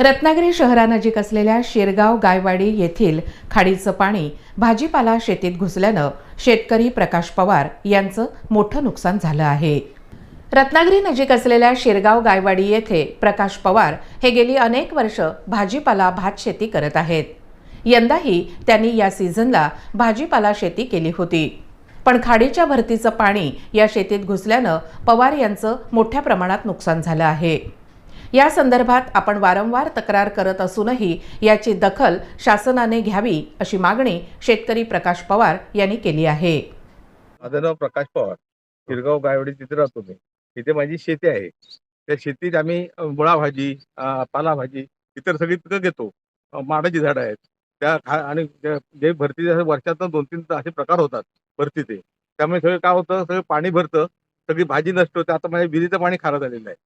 रत्नागिरी शहरानजीक असलेल्या शिरगाव गायवाडी येथील खाडीचं पाणी भाजीपाला शेतीत घुसल्यानं शेतकरी प्रकाश पवार यांचं मोठं नुकसान झालं आहे. रत्नागिरी नजीक असलेल्या शिरगाव गायवाडी येथे प्रकाश पवार हे गेली अनेक वर्ष भाजीपाला भात शेती करत आहेत. यंदाही त्यांनी या सीझनला भाजीपाला शेती केली होती. पण खाडीच्या भरतीचं पाणी या शेतीत घुसल्यानं पवार यांचं मोठ्या प्रमाणात नुकसान झालं आहे. या संदर्भात आपण वारंवार तक्रार करत असूनही याची दखल शासनाने घ्यावी अशी मागणी शेतकरी प्रकाश पवार यांनी केली आहे. माझं नाव प्रकाश पवार शिरगाव गायवडी तिथे राहतो मी. तिथे माझी शेती आहे. त्या शेतीत आम्ही मुळा भाजी पालाभाजी इतर सगळी पिकं घेतो. माडाची झाडं आहेत. त्या खा आणि जे भरती वर्षातून दोन तीन असे प्रकार होतात भरतीचे. त्यामुळे सगळं काय होतं? सगळं पाणी भरतं. सगळी भाजी नष्ट होते. आता माझ्या विहिरीचं पाणी खारं झालेलं आहे.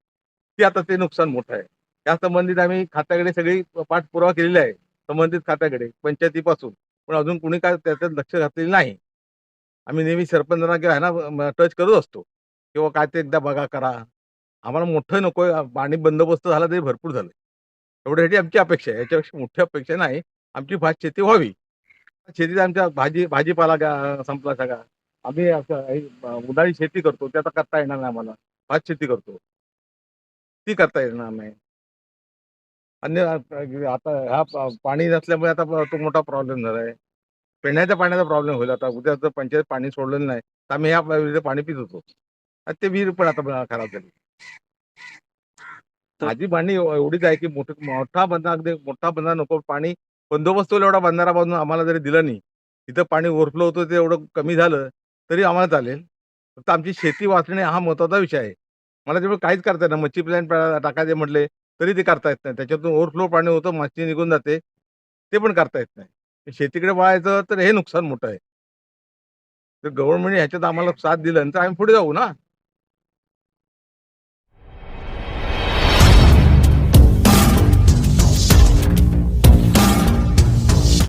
ते आता ते नुकसान मोठं आहे. त्या संबंधित आम्ही खात्याकडे सगळी पाठपुरावा केलेला आहे संबंधित खात्याकडे पंचायतीपासून. पण अजून कुणी काय त्याच्यात लक्ष घातलेलं नाही. आम्ही नेहमी सरपंचांना किंवा आहे ना टच करत असतो. किंवा काय ते एकदा बघा करा. आम्हाला मोठं नको पाणी बंदोबस्त झाला तरी भरपूर झालं. एवढ्यासाठी आमची अपेक्षा आहे. याच्यापेक्षा मोठी अपेक्षा नाही. आमची भात शेती व्हावी. शेतीत आमच्या भाजी भाजीपाला संपला सगळा. आम्ही असं उन्हाळी शेती करतो. ते आता करता येणार नाही आम्हाला. भात शेती करतो. ती करता येणार नाही. अन्य आता ह्या पाणी नसल्यामुळे आता तो मोठा प्रॉब्लेम झाला आहे पिण्याच्या पाण्याचा प्रॉब्लेम होईल आता. उद्या जर पंचायत पाणी सोडलेलं नाही तर आम्ही ह्या विहिरीचं पाणी पित होतो. आणि ते विहीर पण आता खराब झाली. माझी मांडणी एव- एवढीच आहे की मोठ मोठा बंधारा अगदी मोठा बंधारा नको. पाणी बंदोबस्त होईल एवढा बंधारा बांधून आम्हाला जरी दिलं नाही तिथं पाणी ओव्हरफ्लो होतं ते एवढं कमी झालं तरी आम्हाला चालेल. फक्त आमची शेती वाचणे हा महत्त्वाचा विषय आहे. मला त्यामुळे काहीच करता येत नाही. मच्छी प्लॅन टाकायचे म्हटले तरी ते करता येत नाही. त्याच्यातून ओव्हरफ्लो पाणी होतं मच्छी निघून जाते. ते पण करता येत नाही. शेतीकडे वळायचं तर हे नुकसान मोठं आहे. तर गव्हर्नमेंट ह्याच्यात आम्हाला साथ दिलं तर आम्ही पुढे जाऊ ना.